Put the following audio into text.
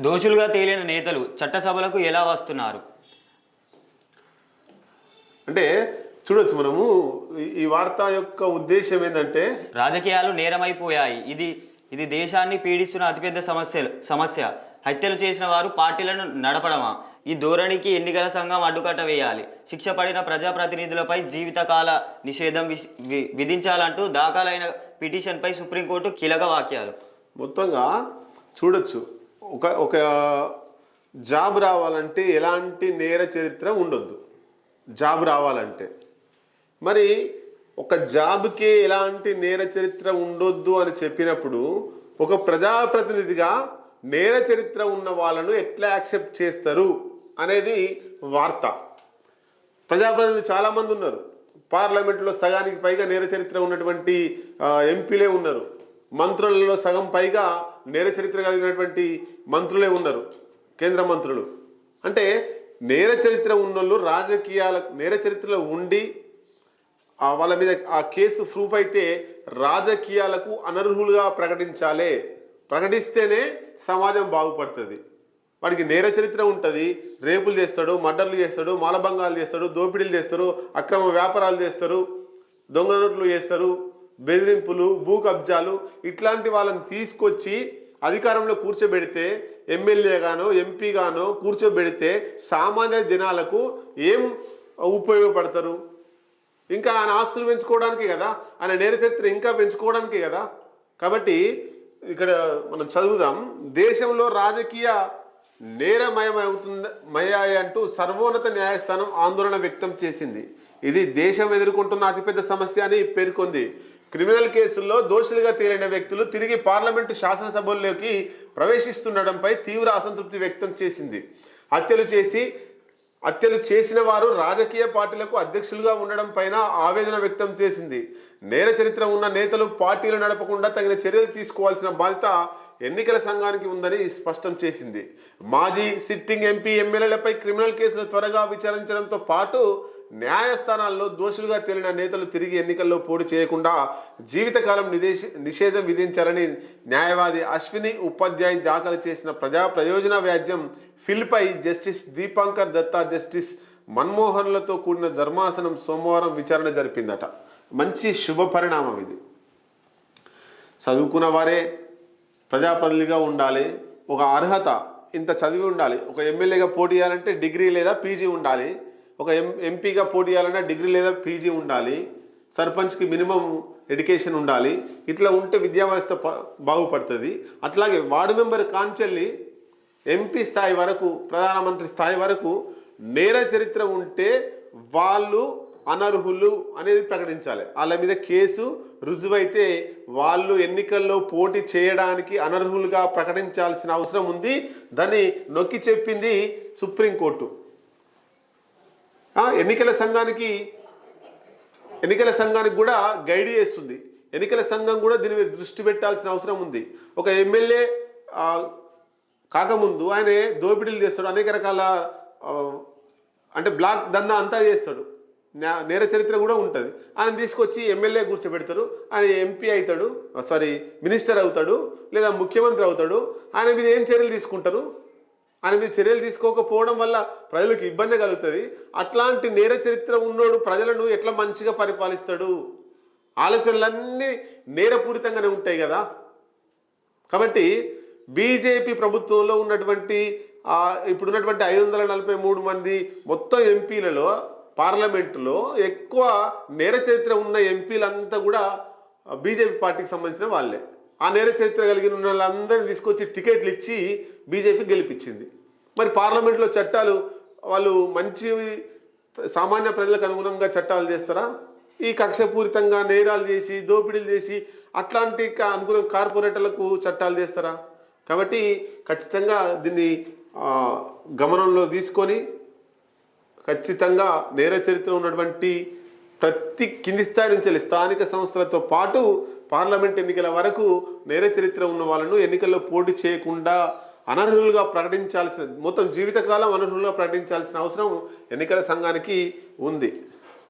దోషులుగా తేలిన నేతలు చట్టసభలకు ఎలా వస్తున్నారు? అంటే చూడొచ్చు మనము ఈ- వార్త యొక్క ఉద్దేశం ఏంటంటే రాజకీయాలు నేరమైపోయాయి. ఇది ఇది దేశాన్ని పీడిస్తున్న అతిపెద్ద సమస్య సమస్య. హత్యలు చేసిన వారు పార్టీలను నడపడమా? ఈ ధోరణికి ఎన్నికల సంఘం అడ్డుకట్ట వేయాలి. శిక్ష పడిన ప్రజాప్రతినిధులపై జీవితకాల నిషేధం విధించాలంటూ దాఖలైన పిటిషన్పై సుప్రీంకోర్టు కీలక వాక్యాలు మొత్తంగా చూడొచ్చు. ఒక ఒక జాబ్ రావాలంటే ఎలాంటి నేర చరిత్ర ఉండొద్దు. జాబ్ రావాలంటే. మరి ఒక జాబ్కి ఎలాంటి నేర చరిత్ర ఉండొద్దు అని చెప్పినప్పుడు ఒక ప్రజాప్రతినిధిగా నేర చరిత్ర ఉన్న వాళ్ళను ఎట్లా యాక్సెప్ట్ చేస్తారు అనేది వార్త. ప్రజాప్రతినిధులు చాలామంది ఉన్నారు. పార్లమెంట్లో సగానికి పైగా నేర చరిత్ర ఉన్నటువంటి ఎంపీలే ఉన్నారు. మంత్రులలో సగం పైగా నేర చరిత్ర కలిగినటువంటి మంత్రులే ఉన్నారు కేంద్ర మంత్రులు. అంటే నేర చరిత్ర ఉన్నోళ్ళు రాజకీయాల నేర చరిత్రలో ఉండి వాళ్ళ మీద ఆ కేసు ప్రూఫ్ అయితే రాజకీయాలకు అనర్హులుగా ప్రకటించాలే. ప్రకటిస్తేనే సమాజం బాగుపడుతుంది. వాడికి నేర చరిత్ర ఉంటుంది రేపులు చేస్తాడు మర్డర్లు చేస్తాడు మాలభంగాలు చేస్తాడు దోపిడీలు చేస్తారు అక్రమ వ్యాపారాలు చేస్తారు దొంగ నోట్లు చేస్తారు బెదిరింపులు భూ కబ్జాలు ఇట్లాంటి వాళ్ళని తీసుకొచ్చి అధికారంలో కూర్చోబెడితే ఎమ్మెల్యేగానో ఎంపీగానో కూర్చోబెడితే సామాన్య జనాలకు ఏం ఉపయోగపడతారు? ఇంకా ఆయన ఆస్తులు పెంచుకోవడానికి కదా? ఆయన నేర చరిత్ర ఇంకా పెంచుకోవడానికి కదా? కాబట్టి ఇక్కడ మనం చదువుదాం. దేశంలో రాజకీయ నేరమయం అవుతుంది అంటూ సర్వోన్నత న్యాయస్థానం ఆందోళన వ్యక్తం చేసింది. ఇది దేశం ఎదుర్కొంటున్న అతిపెద్ద సమస్య అని పేర్కొంది. క్రిమినల్ కేసుల్లో దోషులుగా తేలిన వ్యక్తులు తిరిగి పార్లమెంటు శాసనసభల్లోకి ప్రవేశిస్తుండడంపై తీవ్ర అసంతృప్తి వ్యక్తం చేసింది. హత్యలు చేసి హత్యలు చేసిన వారు రాజకీయ పార్టీలకు అధ్యక్షులుగా ఉండడం పైన ఆవేదన వ్యక్తం చేసింది. నేర చరిత్ర ఉన్న నేతలు పార్టీలు నడపకుండా తగిన చర్యలు తీసుకోవాల్సిన బాధ్యత ఎన్నికల సంఘానికి ఉందని స్పష్టం చేసింది. మాజీ సిట్టింగ్ ఎంపీ ఎమ్మెల్యేలపై క్రిమినల్ కేసులు త్వరగా విచారించడంతో పాటు న్యాయస్థానాల్లో దోషులుగా తేలిన నేతలు తిరిగి ఎన్నికల్లో పోటీ చేయకుండా జీవితకాలం నిదేశ నిషేధం విధించాలని న్యాయవాది అశ్విని ఉపాధ్యాయ్ దాఖలు చేసిన ప్రజా ప్రయోజన వ్యాజ్యం ఫిల్పై జస్టిస్ దీపాంకర్ దత్తా జస్టిస్ మన్మోహన్లతో కూడిన ధర్మాసనం సోమవారం విచారణ జరిపిందట. మంచి శుభ పరిణామం ఇది. చదువుకున్న వారే ప్రజాప్రతినిధిగా ఉండాలి. ఒక అర్హత ఇంత చదివి ఉండాలి. ఒక ఎమ్మెల్యేగా పోటీ చేయాలంటే డిగ్రీ లేదా పీజీ ఉండాలి. ఒక ఎం ఎంపీగా పోటీ చేయాలన్నా డిగ్రీ లేదా పీజీ ఉండాలి. సర్పంచ్కి మినిమం ఎడ్యుకేషన్ ఉండాలి. ఇట్లా ఉంటే విద్యా వ్యవస్థ బాగుపడుతుంది. అట్లాగే వార్డు మెంబర్ కాంచెల్లి ఎంపీ స్థాయి వరకు ప్రధానమంత్రి స్థాయి వరకు నేర చరిత్ర ఉంటే వాళ్ళు అనర్హులు అనేది ప్రకటించాలి. వాళ్ళ మీద కేసు రుజువైతే వాళ్ళు ఎన్నికల్లో పోటీ చేయడానికి అనర్హులుగా ప్రకటించాల్సిన అవసరం ఉంది. దాన్ని నొక్కి చెప్పింది సుప్రీంకోర్టు. ఎన్నికల సంఘానికి ఎన్నికల సంఘానికి కూడా గైడ్ చేస్తుంది. ఎన్నికల సంఘం కూడా దీని మీద దృష్టి పెట్టాల్సిన అవసరం ఉంది. ఒక ఎమ్మెల్యే కాకముందు ఆయన దోపిడీలు చేస్తాడు అనేక రకాల అంటే బ్లాక్ దందా అంతా చేస్తాడు. నేర చరిత్ర కూడా ఉంటుంది. ఆయన తీసుకొచ్చి ఎమ్మెల్యే కూర్చోబెడతారు ఆయన ఎంపీ అవుతాడు సారీ మినిస్టర్ అవుతాడు లేదా ముఖ్యమంత్రి అవుతాడు. ఆయన మీద ఏం చర్యలు తీసుకుంటారు? ఆయన మీద చర్యలు తీసుకోకపోవడం వల్ల ప్రజలకు ఇబ్బంది కలుగుతుంది. అట్లాంటి నేర చరిత్ర ఉన్నోడు ప్రజలను ఎట్లా మంచిగా పరిపాలిస్తాడు? ఆలోచనలన్నీ నేరపూరితంగానే ఉంటాయి కదా. కాబట్టి బీజేపీ ప్రభుత్వంలో ఉన్నటువంటి ఇప్పుడున్నటువంటి ఐదు వందల నలభై మూడు మంది మొత్తం ఎంపీలలో పార్లమెంటులో ఎక్కువ నేర చరిత్ర ఉన్న ఎంపీలంతా కూడా బీజేపీ పార్టీకి సంబంధించిన వాళ్ళే. ఆ నేర చరిత్ర కలిగిన వాళ్ళందరినీ తీసుకొచ్చి టికెట్లు ఇచ్చి బీజేపీ గెలిపించింది. మరి పార్లమెంట్లో చట్టాలు వాళ్ళు మంచి సామాన్య ప్రజలకు అనుగుణంగా చట్టాలు చేస్తారా? ఈ కక్షపూరితంగా నేరాలు చేసి దోపిడీలు చేసి అట్లాంటి కా- అనుగుణ కార్పొరేటర్లకు చట్టాలు చేస్తారా? కాబట్టి ఖచ్చితంగా దీన్ని గమనంలో తీసుకొని ఖచ్చితంగా నేర చరిత్ర ఉన్నటువంటి ప్రతి కింది స్థాయి నుంచి స్థానిక సంస్థలతో పాటు పార్లమెంట్ ఎన్నికల వరకు నేర చరిత్ర ఉన్న వాళ్ళను ఎన్నికల్లో పోటీ చేయకుండా అనర్హులుగా ప్రకటించాల్సిన మొత్తం జీవితకాలం అనర్హులుగా ప్రకటించాల్సిన అవసరం ఎన్నికల సంఘానికి ఉంది.